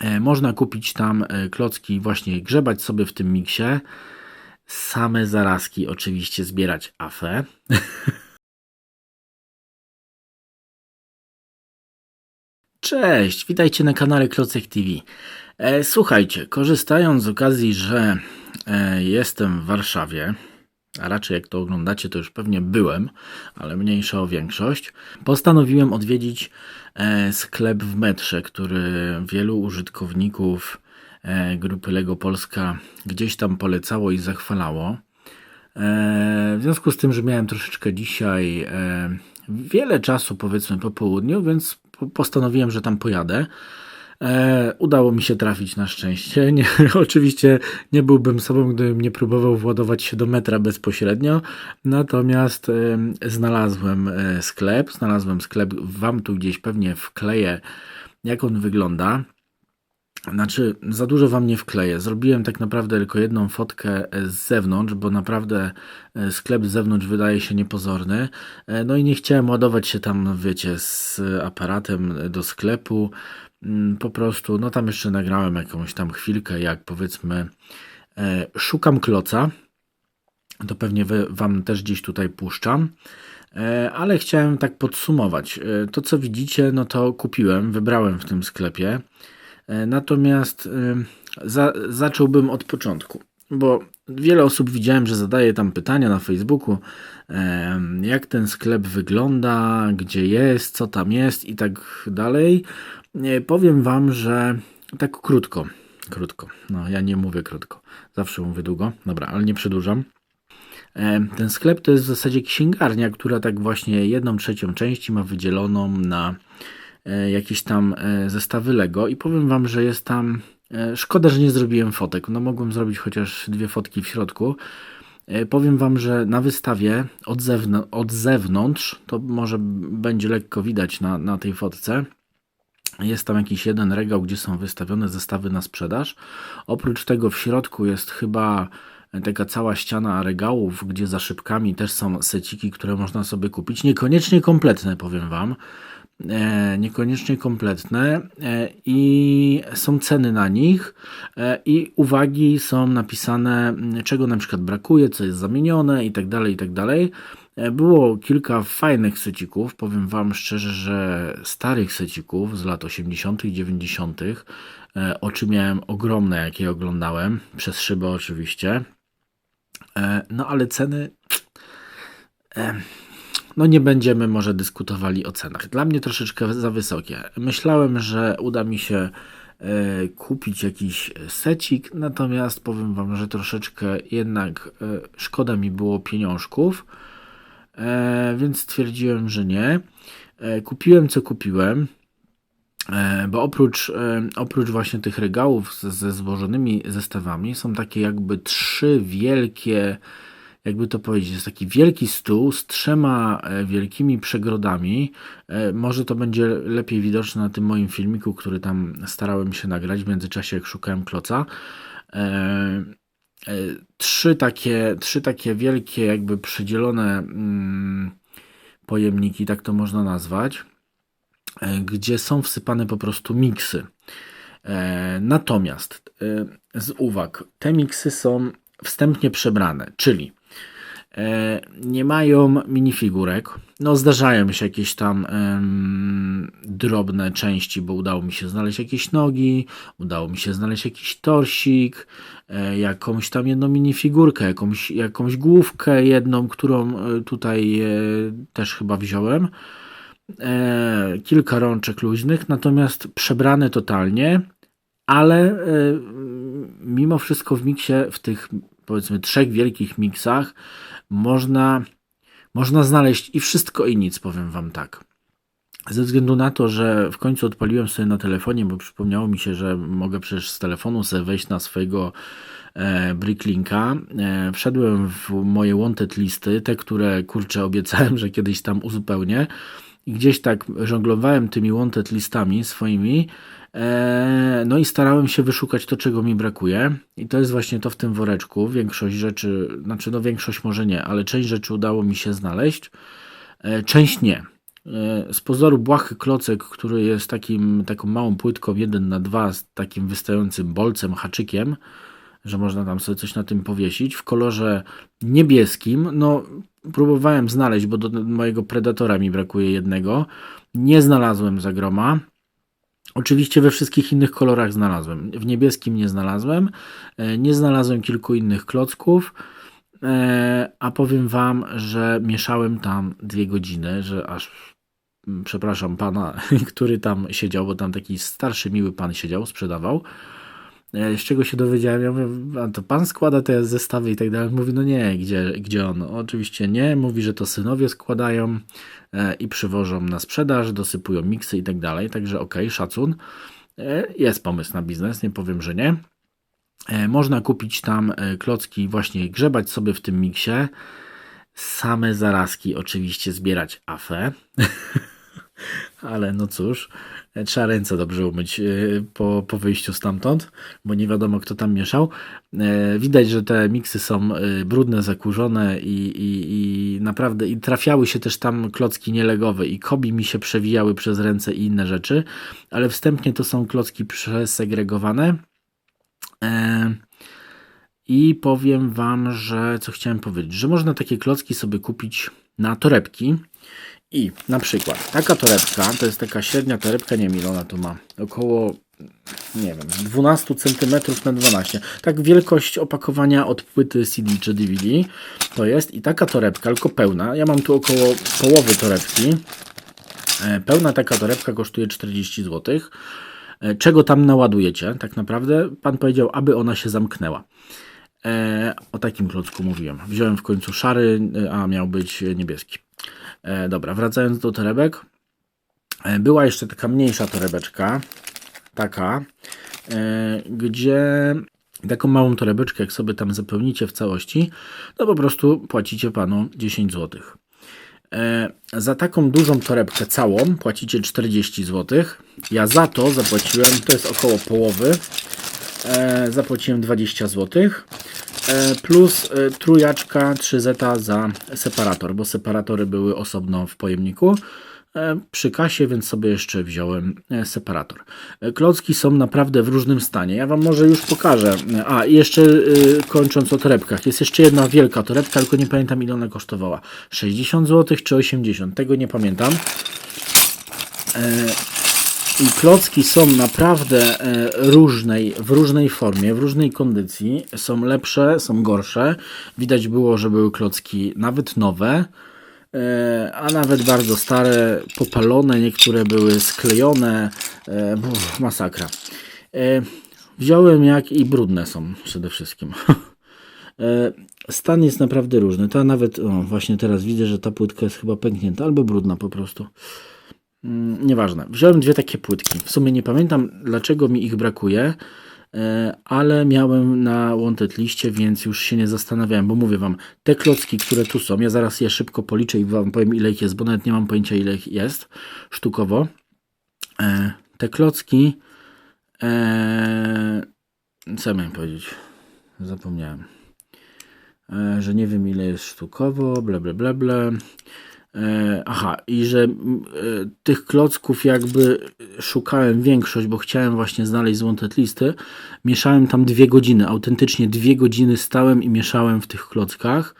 E, Można kupić tam e, klocki, właśnie grzebać sobie w tym miksie. Same zarazki oczywiście zbierać afę. Cześć, witajcie na kanale Klocek TV. E, słuchajcie, korzystając z okazji, że e, jestem w Warszawie, a raczej jak to oglądacie, to już pewnie byłem, ale mniejsza o większość, postanowiłem odwiedzić e, sklep w metrze, który wielu użytkowników e, grupy Lego Polska gdzieś tam polecało i zachwalało. E, W związku z tym, że miałem troszeczkę dzisiaj wiele czasu, powiedzmy po południu, więc po- postanowiłem, że tam pojadę. E, udało mi się trafić na szczęście. Nie, oczywiście nie byłbym sobą, gdybym nie próbował władować się do metra bezpośrednio. Natomiast em, znalazłem e, sklep. Znalazłem sklep. Wam tu gdzieś pewnie wkleję, jak on wygląda. Znaczy, za dużo wam nie wkleję. Zrobiłem tak naprawdę tylko jedną fotkę e, z zewnątrz, bo naprawdę e, sklep z zewnątrz wydaje się niepozorny. E, No i nie chciałem ładować się tam, wiecie, z aparatem do sklepu. Mm, Po prostu, no tam jeszcze nagrałem jakąś tam chwilkę, jak powiedzmy, e, szukam kloca. To pewnie wy, wam też gdzieś tutaj puszczam. E, Ale chciałem tak podsumować. E, To, co widzicie, no to kupiłem, wybrałem w tym sklepie. E, Natomiast y, za, zacząłbym od początku, bo wiele osób widziałem, że zadaje tam pytania na Facebooku, em, jak ten sklep wygląda, gdzie jest, co tam jest i tak dalej. Powiem Wam, że tak krótko, krótko, no ja nie mówię krótko, zawsze mówię długo, dobra, ale nie przedłużam. E, Ten sklep to jest w zasadzie księgarnia, która tak właśnie jedną trzecią części ma wydzieloną na e, jakieś tam e, zestawy Lego i powiem wam, że jest tam szkoda, że nie zrobiłem fotek. No mogłem zrobić chociaż dwie fotki w środku. Powiem wam, że na wystawie od, zewn- od zewnątrz, to może będzie lekko widać na, na tej fotce, jest tam jakiś jeden regał, gdzie są wystawione zestawy na sprzedaż. Oprócz tego w środku jest chyba taka cała ściana regałów, gdzie za szybkami też są seciki, które można sobie kupić. Niekoniecznie kompletne, powiem Wam. E, niekoniecznie kompletne e, i są ceny na nich e, i uwagi są napisane, czego na przykład brakuje, co jest zamienione i tak dalej, i tak dalej. E, Było kilka fajnych secików, powiem Wam szczerze, że starych secików z lat 80., 90., e, oczy miałem ogromne, jakie oglądałem, przez szybę oczywiście. E, No ale ceny. No nie będziemy może dyskutowali o cenach. Dla mnie troszeczkę za wysokie. Myślałem, że uda mi się kupić jakiś secik, natomiast powiem Wam, że troszeczkę jednak szkoda mi było pieniążków, więc stwierdziłem, że nie. E, Kupiłem co kupiłem. E, Bo oprócz, e, oprócz właśnie tych regałów ze złożonymi zestawami są takie jakby trzy wielkie, jakby to powiedzieć, jest taki wielki stół z trzema e, wielkimi przegrodami. E, Może to będzie lepiej widoczne na tym moim filmiku, który tam starałem się nagrać w międzyczasie, jak szukałem kloca. Trzy takie, trzy takie wielkie, jakby przydzielone mm, pojemniki, tak to można nazwać e, gdzie są wsypane po prostu miksy. E, Natomiast e, z uwag, te miksy są wstępnie przebrane, czyli nie mają minifigurek. No, zdarzają się jakieś tam drobne części, bo udało mi się znaleźć jakieś nogi, udało mi się znaleźć jakiś torsik, e, jakąś tam jedną minifigurkę, jakąś, jakąś główkę jedną, którą e, tutaj e, też chyba wziąłem e, kilka rączek luźnych, natomiast przebrane totalnie, ale e, mimo wszystko w miksie, w tych powiedzmy trzech wielkich miksach, można, można znaleźć i wszystko i nic, powiem Wam tak. Ze względu na to, że w końcu odpaliłem sobie na telefonie, bo przypomniało mi się, że mogę przecież z telefonu sobie wejść na swojego e, Bricklinka. E, wszedłem w moje wanted listy, te, które kurczę obiecałem, że kiedyś tam uzupełnię. I gdzieś tak żonglowałem tymi wanted listami swoimi. E, no i starałem się wyszukać to, czego mi brakuje. I to jest właśnie to w tym woreczku. Większość rzeczy, znaczy no większość może nie, ale część rzeczy udało mi się znaleźć. E, część nie. e, z pozoru błahy klocek, który jest takim, taką małą płytką 1 na 2 z takim wystającym bolcem, haczykiem, że można tam sobie coś na tym powiesić. W kolorze niebieskim, no próbowałem znaleźć, bo do mojego Predatora mi brakuje jednego. Nie znalazłem zagroma. Oczywiście we wszystkich innych kolorach znalazłem. W niebieskim nie znalazłem. E, Nie znalazłem kilku innych klocków. E, A powiem wam, że mieszałem tam dwie godziny, że aż mm, przepraszam pana, który tam siedział, bo tam taki starszy, miły pan siedział, sprzedawał. E, Z czego się dowiedziałem, ja mówię, a to pan składa te zestawy i tak dalej. Mówi, no nie, gdzie, gdzie on? Oczywiście nie. Mówi, że to synowie składają e, i przywożą na sprzedaż, dosypują miksy i tak dalej. Także okej, szacun. E, Jest pomysł na biznes, nie powiem, że nie. Można kupić tam klocki, właśnie grzebać sobie w tym miksie. Same zarazki oczywiście zbierać afę. Ale no cóż, trzeba ręce dobrze umyć e, po, po wyjściu stamtąd, bo nie wiadomo kto tam mieszał. E, Widać, że te miksy są e, brudne, zakurzone i, i, i naprawdę i trafiały się też tam klocki nielegowe i kobi mi się przewijały przez ręce i inne rzeczy, ale wstępnie to są klocki przesegregowane. I powiem Wam, że co chciałem powiedzieć, że można takie klocki sobie kupić na torebki. I na przykład taka torebka, to jest taka średnia torebka, nie wiem ona tu ma, około nie wiem, 12 cm na 12. Tak wielkość opakowania od płyty CD czy DVD to jest i taka torebka, tylko pełna. Ja mam tu około połowy torebki. E, Pełna taka torebka kosztuje 40 zł. E, Czego tam naładujecie? Tak naprawdę pan powiedział, aby ona się zamknęła. E, o takim klocku mówiłem. Wziąłem w końcu szary, e, a miał być niebieski. E, dobra, wracając do torebek. E, była jeszcze taka mniejsza torebeczka. Taka, e, gdzie taką małą torebeczkę, jak sobie tam zapełnicie w całości, to po prostu płacicie panu 10 zł. E, za taką dużą torebkę całą płacicie 40 zł. Ja za to zapłaciłem, to jest około połowy, e, zapłaciłem 20 zł. E, plus e, trójaczka 3 zeta za separator, bo separatory były osobno w pojemniku e, przy kasie, więc sobie jeszcze wziąłem separator. Klocki są naprawdę w różnym stanie. Ja Wam może już pokażę. A, jeszcze kończąc o torebkach. Jest jeszcze jedna wielka torebka, tylko nie pamiętam ile ona kosztowała. 60 zł czy 80? Tego nie pamiętam. I klocki są naprawdę e, różnej, w różnej formie, w różnej kondycji. Są lepsze, są gorsze. Widać było, że były klocki nawet nowe, e, a nawet bardzo stare, popalone. Niektóre były sklejone. e, Uff, masakra. Wziąłem jak i brudne są przede wszystkim. Stan jest naprawdę różny. Ta nawet, o właśnie teraz widzę, że ta płytka jest chyba pęknięta albo brudna po prostu. Mm, Nieważne. Wziąłem dwie takie płytki. W sumie nie pamiętam, dlaczego mi ich brakuje, e, ale miałem na wanted liście, więc już się nie zastanawiałem, bo mówię wam, te klocki, które tu są, ja zaraz je szybko policzę i wam powiem ile ich jest, bo nawet nie mam pojęcia ile ich jest sztukowo. E, Te klocki, e, co ja miałem powiedzieć? Zapomniałem. Że nie wiem ile jest sztukowo, bla bla bla bla. E, Aha, i że e, tych klocków jakby szukałem większość, bo chciałem właśnie znaleźć z wanted listy. Mieszałem tam dwie godziny, autentycznie dwie godziny stałem i mieszałem w tych klockach.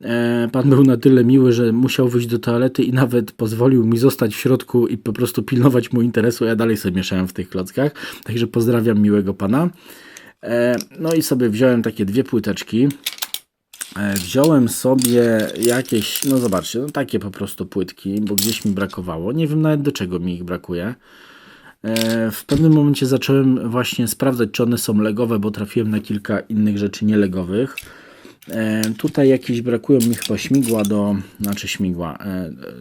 E, Pan był na tyle miły, że musiał wyjść do toalety i nawet pozwolił mi zostać w środku i po prostu pilnować mu interesu. Ja dalej sobie mieszałem w tych klockach, także pozdrawiam miłego pana. No i sobie wziąłem takie dwie płyteczki. E, Wziąłem sobie jakieś, no zobaczcie, no takie po prostu płytki, bo gdzieś mi brakowało. Nie wiem nawet do czego mi ich brakuje. E, W pewnym momencie zacząłem właśnie sprawdzać, czy one są legowe, bo trafiłem na kilka innych rzeczy nielegowych. E, Tutaj jakieś brakują mi chyba śmigła do, znaczy śmigła,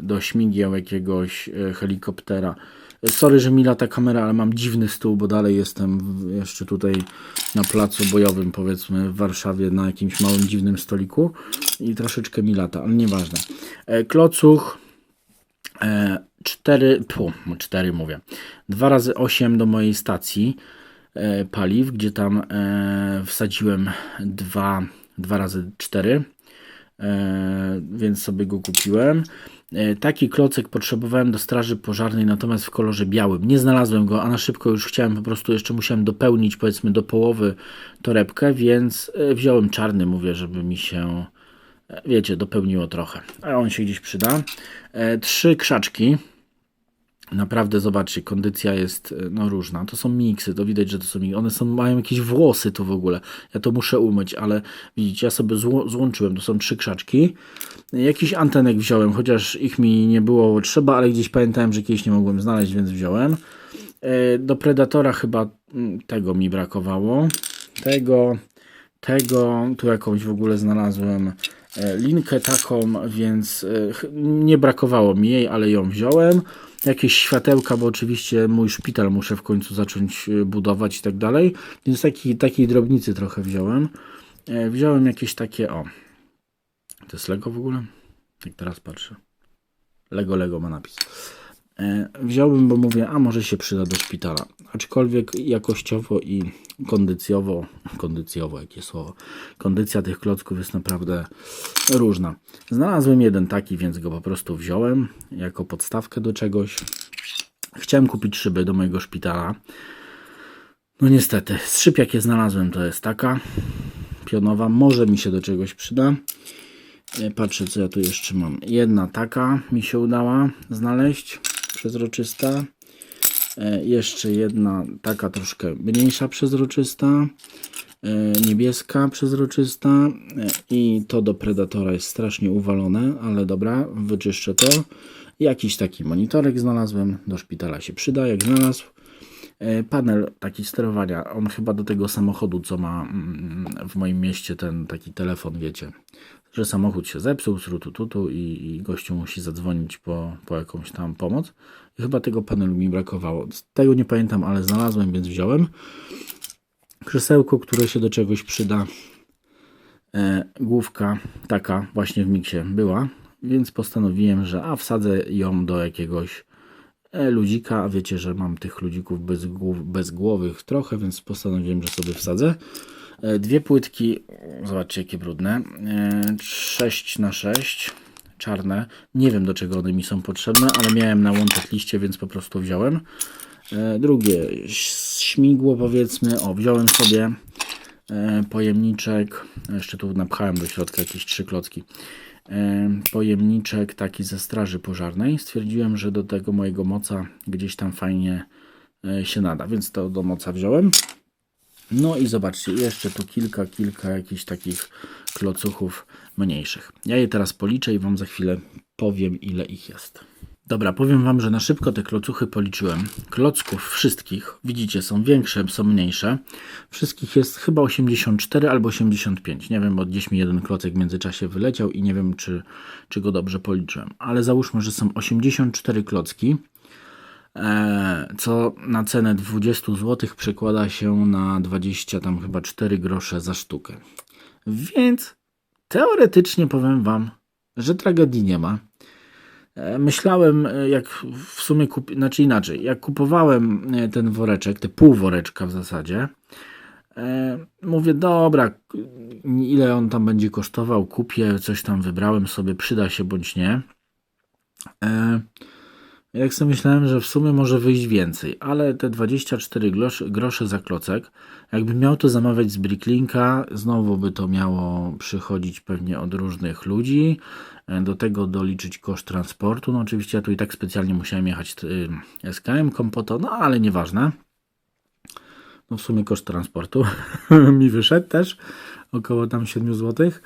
do śmigieł jakiegoś helikoptera. E, Sorry, że mi lata kamera, ale mam dziwny stół, bo dalej jestem jeszcze tutaj na placu bojowym, powiedzmy w Warszawie, na jakimś małym dziwnym stoliku i troszeczkę mi lata, ale nieważne. E, Klocuch, e, 4, pu, 4 mówię, 2 razy 8 do mojej stacji e, paliw, gdzie tam e, wsadziłem 2, 2 razy 4, e, więc sobie go kupiłem. E, Taki klocek potrzebowałem do straży pożarnej, natomiast w kolorze białym. Nie znalazłem go, a na szybko już chciałem po prostu, jeszcze musiałem dopełnić powiedzmy do połowy torebkę, więc e, wziąłem czarny, mówię, żeby mi się, e, wiecie, dopełniło trochę. A on się gdzieś przyda. Trzy krzaczki. Naprawdę zobaczcie, kondycja jest e, no, różna. To są miksy, to widać, że to są miksy. One są, mają jakieś włosy tu w ogóle. Ja to muszę umyć, ale widzicie, ja sobie zło, złączyłem. To są trzy krzaczki. Jakiś antenek wziąłem, chociaż ich mi nie było trzeba, ale gdzieś pamiętałem, że kiedyś nie mogłem znaleźć, więc wziąłem. E, Do Predatora chyba mm, tego mi brakowało. Tego, tego, tu jakąś w ogóle znalazłem e, linkę taką, więc nie brakowało mi jej, ale ją wziąłem. Jakieś światełka, bo oczywiście mój szpital muszę w końcu zacząć e, budować i tak dalej. Więc taki, takiej drobnicy trochę wziąłem. E, Wziąłem jakieś takie, o. To jest Lego w ogóle? Jak teraz patrzę. Lego, Lego ma napis. E, Wziąłbym, bo mówię, a może się przyda do szpitala. Aczkolwiek jakościowo i kondycjowo, kondycjowo, jakie słowo, kondycja tych klocków jest naprawdę różna. Znalazłem jeden taki, więc go po prostu wziąłem jako podstawkę do czegoś. Chciałem kupić szyby do mojego szpitala. No niestety, szyb jakie znalazłem to jest taka pionowa, może mi się do czegoś przyda. E, Patrzę, co ja tu jeszcze mam. Jedna taka mi się udała znaleźć, przezroczysta. E, Jeszcze jedna taka troszkę mniejsza, przezroczysta. E, Niebieska, przezroczysta. E, I to do Predatora jest strasznie uwalone, ale dobra, wyczyszczę to. Jakiś taki monitorek znalazłem, do szpitala się przyda, jak znalazł. E, Panel taki sterowania, on chyba do tego samochodu, co ma mm, w moim mieście ten taki telefon, wiecie, że samochód się zepsuł, srutututu i, i gościu musi zadzwonić po, po jakąś tam pomoc. I chyba tego panelu mi brakowało. Tego nie pamiętam, ale znalazłem, więc wziąłem. Krzesełko, które się do czegoś przyda. E, główka taka właśnie w miksie była, więc postanowiłem, że a wsadzę ją do jakiegoś ludzika, a wiecie, że mam tych ludzików bez głów, bezgłowych trochę, więc postanowiłem, że sobie wsadzę. E, Dwie płytki, zobaczcie jakie brudne, e, 6 na 6 czarne. Nie wiem do czego one mi są potrzebne, ale miałem na łączek liście, więc po prostu wziąłem. E, Drugie śmigło powiedzmy, o wziąłem sobie e, pojemniczek, jeszcze tu napchałem do środka jakieś trzy klocki. Pojemniczek taki ze straży pożarnej. Stwierdziłem, że do tego mojego moca gdzieś tam fajnie e, się nada, więc to do moca wziąłem. No i zobaczcie, jeszcze tu kilka, kilka jakichś takich klocuchów mniejszych. Ja je teraz policzę i Wam za chwilę powiem, ile ich jest. Dobra, powiem Wam, że na szybko te klocuchy policzyłem. Klocków wszystkich, widzicie, są większe, są mniejsze. Wszystkich jest chyba 84 albo 85. Nie wiem, bo gdzieś mi jeden klocek w międzyczasie wyleciał i nie wiem, czy, czy go dobrze policzyłem. Ale załóżmy, że są 84 klocki e, co na cenę 20 zł przekłada się na 20 tam chyba 4 grosze za sztukę. Więc teoretycznie powiem wam, że tragedii nie ma. E, Myślałem, e, jak w sumie kupi, znaczy inaczej, jak kupowałem e, ten woreczek, te pół woreczka w zasadzie, mówię, dobra, ile on tam będzie kosztował, kupię, coś tam wybrałem sobie, przyda się bądź nie. Jak sobie myślałem, że w sumie może wyjść więcej, ale te 24 grosze, za klocek, jakbym miał to zamawiać z Bricklinka, znowu by to miało przychodzić pewnie od różnych ludzi, e, do tego doliczyć koszt transportu, no oczywiście ja tu i tak specjalnie musiałem jechać y, SKM po to, no ale nieważne. No w sumie koszt transportu mi wyszedł też, około tam 7 złotych.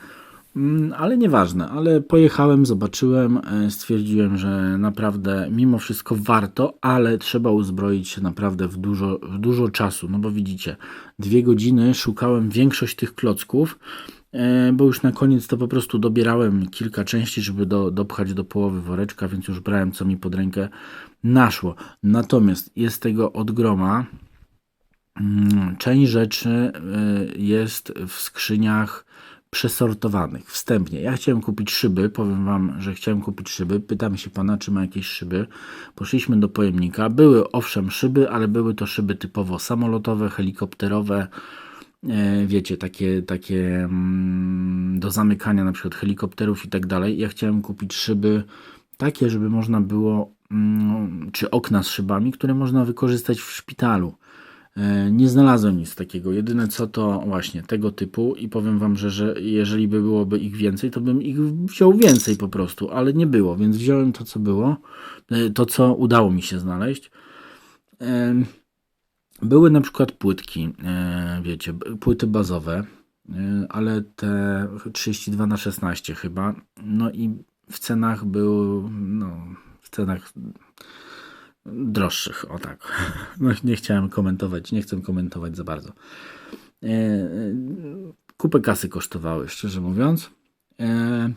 Mm, Ale nieważne, ale pojechałem, zobaczyłem, e, stwierdziłem, że naprawdę mimo wszystko warto, ale trzeba uzbroić się naprawdę w dużo, w dużo czasu, no bo widzicie, dwie godziny szukałem większość tych klocków, e, bo już na koniec to po prostu dobierałem kilka części, żeby do, dopchać do połowy woreczka, więc już brałem co mi pod rękę naszło. Natomiast jest tego od groma, Mm, Część rzeczy y, jest w skrzyniach przesortowanych wstępnie. Ja chciałem kupić szyby, powiem Wam, że chciałem kupić szyby. Pytam się Pana, czy ma jakieś szyby. Poszliśmy do pojemnika. Były owszem szyby, ale były to szyby typowo samolotowe, helikopterowe. e, Wiecie, takie, takie mm, do zamykania na przykład helikopterów i tak dalej. Ja chciałem kupić szyby takie, żeby można było, mm, czy okna z szybami, które można wykorzystać w szpitalu. E, Nie znalazłem nic takiego. Jedyne co to właśnie tego typu i powiem wam, że, że jeżeli by byłoby ich więcej, to bym ich wziął więcej po prostu, ale nie było, więc wziąłem to co było, e, to co udało mi się znaleźć. Były na przykład płytki, e, wiecie, płyty bazowe, ale te 32 na 16 chyba. No i w cenach był, no, w cenach droższych, o tak. No, nie chciałem komentować, nie chcę komentować za bardzo. E, e, Kupę kasy kosztowały, szczerze mówiąc. E,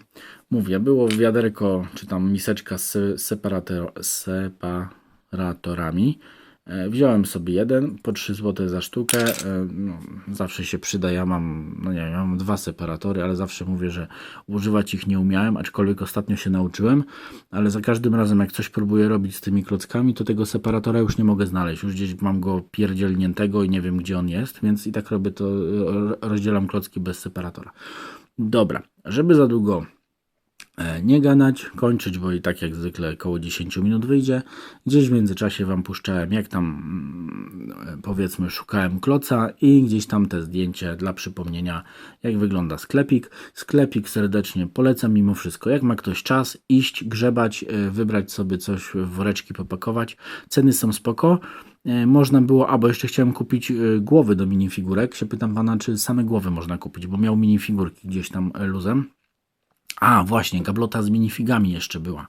Mówię, było wiaderko, czy tam miseczka z separator, separatorami. E, Wziąłem sobie jeden po 3 zł za sztukę. E, No, zawsze się przyda. Ja mam, no nie mam dwa separatory, ale zawsze mówię, że używać ich nie umiałem, aczkolwiek ostatnio się nauczyłem. Ale za każdym razem, jak coś próbuję robić z tymi klockami, to tego separatora już nie mogę znaleźć. Już gdzieś mam go pierdzielniętego i nie wiem, gdzie on jest, więc i tak robię to, ro- rozdzielam klocki bez separatora. Dobra, żeby za długo nie gadać, kończyć, bo i tak jak zwykle około 10 minut wyjdzie. Gdzieś w międzyczasie Wam puszczałem, jak tam mm, powiedzmy szukałem kloca i gdzieś tam te zdjęcie dla przypomnienia, jak wygląda sklepik. Sklepik serdecznie polecam mimo wszystko. Jak ma ktoś czas, iść, grzebać, e, wybrać sobie coś woreczki, popakować. Ceny są spoko. E, Można było, albo jeszcze chciałem kupić e, głowy do minifigurek. Się pytam pana, czy same głowy można kupić, bo miał minifigurki gdzieś tam e, luzem. A, właśnie, gablota z minifigami jeszcze była.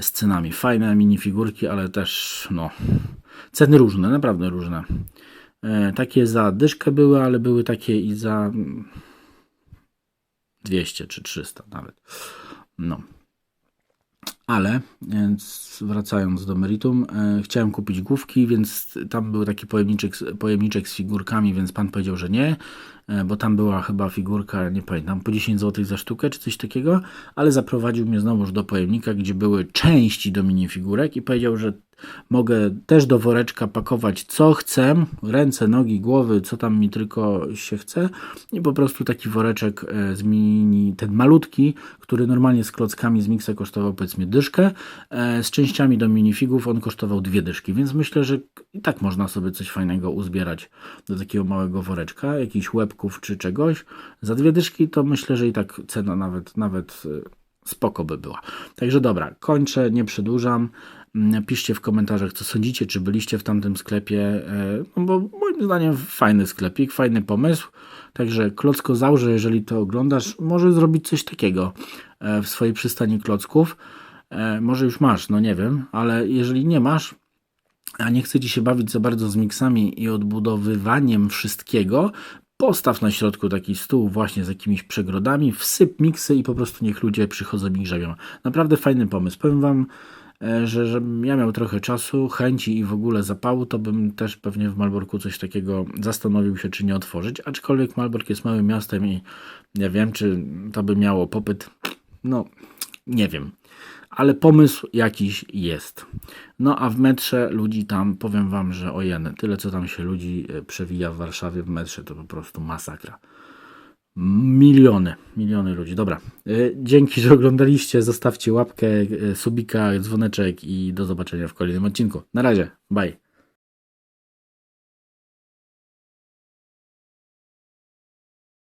Z cenami. Fajne minifigurki, ale też, no, ceny różne, naprawdę różne. E, takie za dyszkę były, ale były takie i za mm, 200 czy 300 nawet. No. Ale, wracając do meritum, e, chciałem kupić główki, więc tam był taki pojemniczek, pojemniczek z figurkami, więc pan powiedział, że nie, e, bo tam była chyba figurka, nie pamiętam, po 10 zł za sztukę czy coś takiego, ale zaprowadził mnie znowuż do pojemnika, gdzie były części do minifigurek i powiedział, że mogę też do woreczka pakować co chcę, ręce, nogi, głowy, co tam mi tylko się chce i po prostu taki woreczek e, z mini, ten malutki, który normalnie z klockami z miksa kosztował powiedzmy dyszkę, e, z częściami do minifigów on kosztował dwie dyszki, więc myślę, że i tak można sobie coś fajnego uzbierać do takiego małego woreczka, jakichś łebków czy czegoś. Za dwie dyszki to myślę, że i tak cena nawet, nawet e, spoko by była. Także dobra, kończę, nie przedłużam. Mm, Piszcie w komentarzach, co sądzicie, czy byliście w tamtym sklepie, e, no bo moim zdaniem fajny sklepik, fajny pomysł. Także Klocko Zaurze, jeżeli to oglądasz, może zrobić coś takiego e, w swojej przystani klocków. E, Może już masz, no nie wiem, ale jeżeli nie masz, a nie chcecie się bawić za bardzo z miksami i odbudowywaniem wszystkiego, postaw na środku taki stół właśnie z jakimiś przegrodami, wsyp miksy i po prostu niech ludzie przychodzą i grzebią. Naprawdę fajny pomysł. Powiem wam, e, że żebym ja miał trochę czasu, chęci i w ogóle zapału, to bym też pewnie w Malborku coś takiego zastanowił się, czy nie otworzyć. Aczkolwiek Malbork jest małym miastem i nie wiem, czy to by miało popyt. No, nie wiem. Ale pomysł jakiś jest. No a w metrze ludzi tam, powiem wam, że ojeny, tyle co tam się ludzi e, przewija w Warszawie w metrze, to po prostu masakra. Miliony, miliony ludzi. Dobra, e, dzięki, że oglądaliście. Zostawcie łapkę, e, subika, dzwoneczek i do zobaczenia w kolejnym odcinku. Na razie, bye.